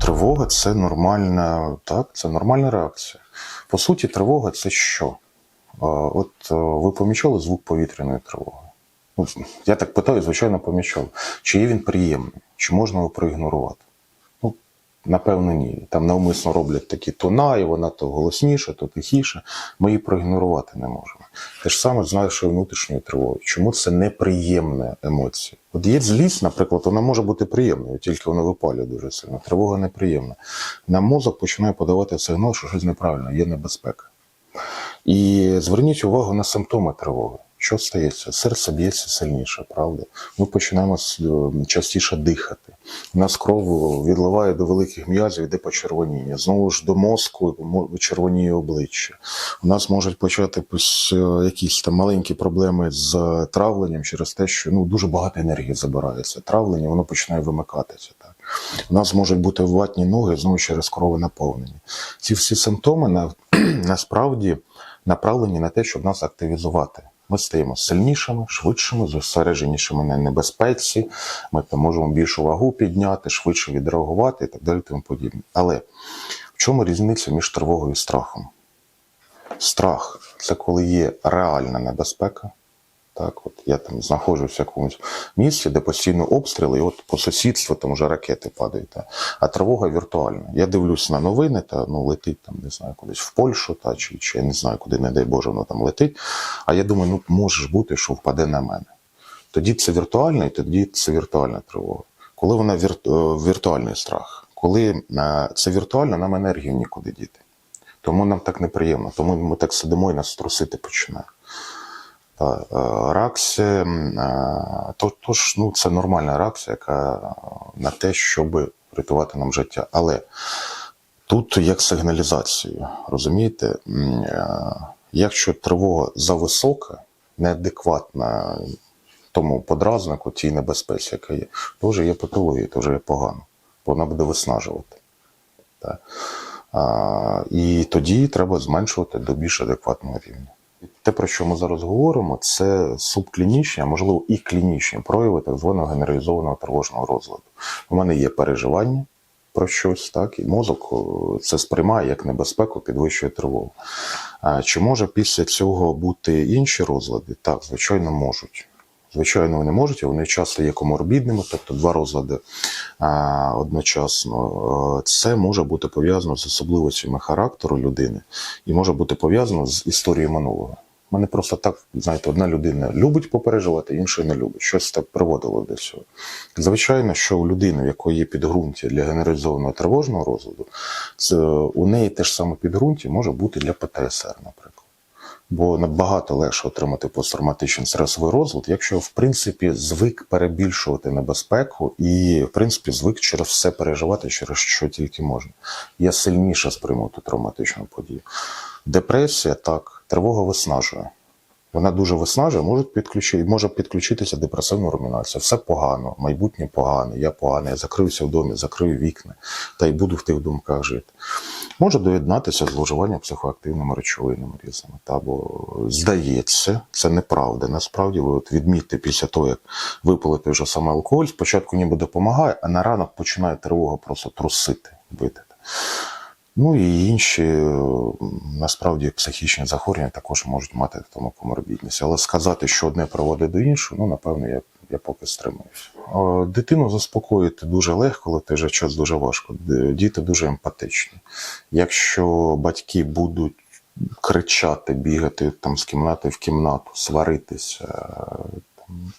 Тривога це нормальна, так, це нормальна реакція. По суті, тривога це що? От е, ви помічали звук повітряної тривоги? Ну, я так питаю, звичайно, помічав. Чи є він приємний, чи можна його проігнорувати? Ну, напевно, ні. Там навмисно роблять такі тона, і вона то голосніше, то тихіше. Ми її проігнорувати не можемо. Те ж саме з нашою внутрішньою тривогою. Чому це неприємна емоція? От є злість, наприклад, вона може бути приємною, тільки вона випалює дуже сильно. Тривога неприємна. Нам мозок починає подавати сигнал, що щось неправильно, є небезпека. І зверніть увагу на симптоми тривоги. Що стається? Серце б'ється сильніше, правда? Ми починаємо е, частіше дихати. У нас кров відливає до великих м'язів, йде почервоніння. Знову ж до мозку мо- червоніє обличчя. У нас можуть почати е, якісь там маленькі проблеми з травленням через те, що ну дуже багато енергії забирається. Травлення воно починає вимикатися. Так у нас можуть бути ватні ноги знову через кровонаповнення. Ці всі симптоми на, насправді направлені на те, щоб нас активізувати. Ми стаємо сильнішими, швидшими, зосередженішими на небезпеці. Ми там можемо більшу вагу підняти, швидше відреагувати і так далі. Тому подібне. Але в чому різниця між тривогою і страхом? Страх це коли є реальна небезпека. Так, от я там знаходжусь в якомусь місці, де постійно обстріли, і от по сусідству там вже ракети падають. Та. А тривога віртуальна. Я дивлюсь на новини, та ну летить там, не знаю, кудись в Польщу, та чи, чи я не знаю, куди, не дай Боже, воно там летить. А я думаю, ну може ж бути, що впаде на мене. Тоді це віртуальна, і тоді це віртуальна тривога. Коли вона вір... е, віртуальний страх, коли е, це віртуально, нам енергію нікуди діти. Тому нам так неприємно, тому ми так сидимо і нас трусити починає. Е, м, е, то, тож, ну, це нормальна реакція, яка на те, щоб врятувати нам життя. Але тут як сигналізацію, розумієте, е, якщо тривога зависока, неадекватна тому подразнику, тій небезпеці, яка є, то вже є патологія, то вже є погано, бо вона буде виснажувати. Так. І тоді треба зменшувати до більш адекватного рівня. Те, про що ми зараз говоримо, це субклінічні, а можливо і клінічні прояви так званого генералізованого тривожного розладу. У мене є переживання про щось, так, і мозок це сприймає як небезпеку, підвищує тривогу. А чи може після цього бути інші розлади? Так, звичайно, можуть. Звичайно, вони можуть, вони часто є коморбідними, тобто два розлади одночасно. Е, Це може бути пов'язано з особливостями характеру людини і може бути пов'язано з історією минулого. У мене просто так, знаєте, одна людина любить попереживати, інша не любить. Щось так приводило до цього. Звичайно, що у людини, в якої є підґрунтя для генералізованого тривожного розладу, це у неї те ж саме підґрунтя може бути для ПТСР, наприклад. Бо набагато легше отримати посттравматичний стресовий розлад, якщо в принципі звик перебільшувати небезпеку і в принципі звик через все переживати, через що тільки можна. Я сильніше сприйму ту травматичну подію. Депресія так, тривога виснажує. Вона дуже виснажує, може підключити, може підключитися депресивна румінація. Все погано, майбутнє погане, я поганий, я закрився в домі, закрию вікна та й буду в тих думках жити. Може доєднатися зловживання психоактивними речовинами різними. Та, бо здається, це неправда. Насправді, ви от відмітьте після того, як випилити вже саме алкоголь, спочатку ніби допомагає, а на ранок починає тривога просто трусити, бити. Ну і інші е, насправді психічні захворювання також можуть мати тому коморбідність. Але сказати, що одне приводить до іншого, ну напевно, я, я поки стримуюсь. Е, Дитину заспокоїти дуже легко, але той же час дуже важко. Діти дуже емпатичні. Якщо батьки будуть кричати, бігати там з кімнати в кімнату, сваритися. е, Там,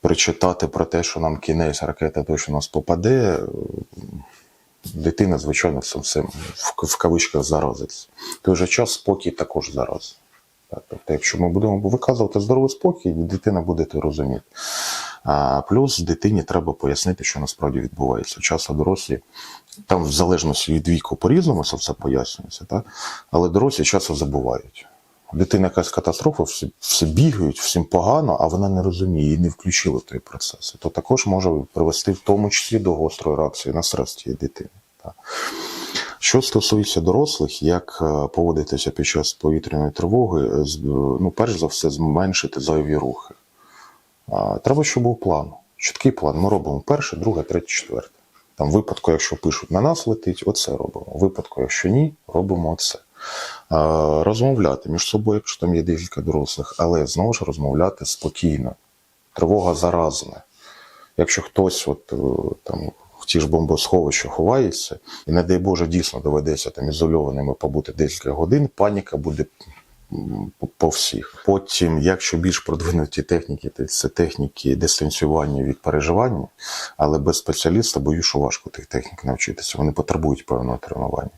причитати про те, що нам кінець ракета точно нас попаде, дитина, звичайно, цим всім в, кавичках заразиться. В той же час спокій також зараз. Тобто, якщо ми будемо виказувати здоровий спокій, дитина буде це розуміти. А, плюс дитині треба пояснити, що насправді відбувається. Часто дорослі, там в залежності від віку по-різному це все пояснюється, так? але дорослі часто забувають. Дитина якась катастрофа, всі, всі бігають, всім погано, а вона не розуміє і не включила той процес. То також може привести в тому числі до гострої реакції на стрес цієї дитини. Так. Що стосується дорослих, як е, поводитися під час повітряної тривоги, е, ну, перш за все, зменшити зайві рухи. Треба, щоб був план. Чіткий план. Ми робимо перше, друге, третє, четверте. Там, випадку, якщо пишуть на нас летить, оце робимо. Випадку, якщо ні, робимо оце. Розмовляти між собою, якщо там є декілька дорослих, але знову ж розмовляти спокійно. Тривога заразна. Якщо хтось от, е, там, ті ж бомбосховища ховається, і, не дай Боже, дійсно доведеться там ізольованими побути декілька годин, паніка буде по- всіх. Потім, якщо більш продвинуті техніки, то це техніки дистанціювання від переживання, але без спеціаліста боюсь, що важко тих технік навчитися. Вони потребують певного тренування.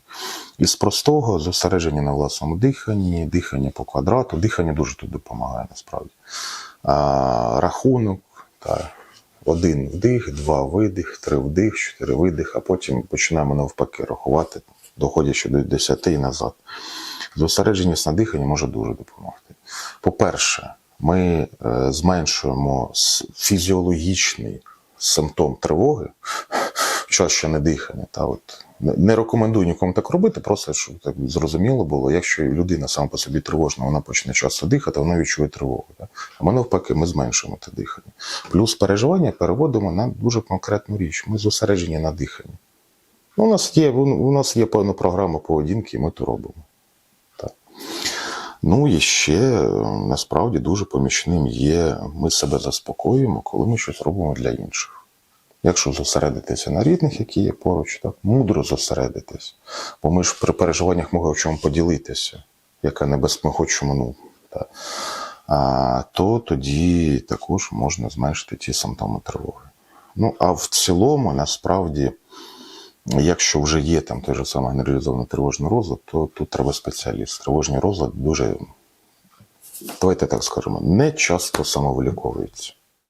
Із простого зосередження на власному диханні, дихання по квадрату. Дихання дуже тут допомагає насправді. А, рахунок, та, один вдих, два видих, три вдих, чотири видих, а потім починаємо навпаки рахувати, доходячи до 10 і назад. Зосередженість на диханні може дуже допомогти. По-перше, ми е, зменшуємо фізіологічний симптом тривоги, час ще не дихання. Та от не- рекомендую нікому так робити, просто щоб так зрозуміло було. Якщо людина сама по собі тривожна, вона почне часто дихати, вона відчує тривогу. Та? А ми навпаки, ми зменшуємо те дихання. Плюс переживання переводимо на дуже конкретну річ. Ми зосереджені на диханні. Ну, у нас є, у нас є певна програма поведінки, і ми то робимо. Так. Ну і ще насправді дуже помічним є, ми себе заспокоюємо, коли ми щось робимо для інших. Якщо зосередитися на рідних, які є поруч, так, мудро зосередитись. Бо ми ж при переживаннях ми хочемо поділитися, яка небезпека, ми хочемо, ну, так. А, то тоді також можна зменшити ті симптоми тривоги. Ну, а в цілому, насправді, якщо вже є там той же самий генералізований тривожний розлад, то тут треба спеціаліст. Тривожний розлад дуже, давайте так скажемо, не часто самовиліковується.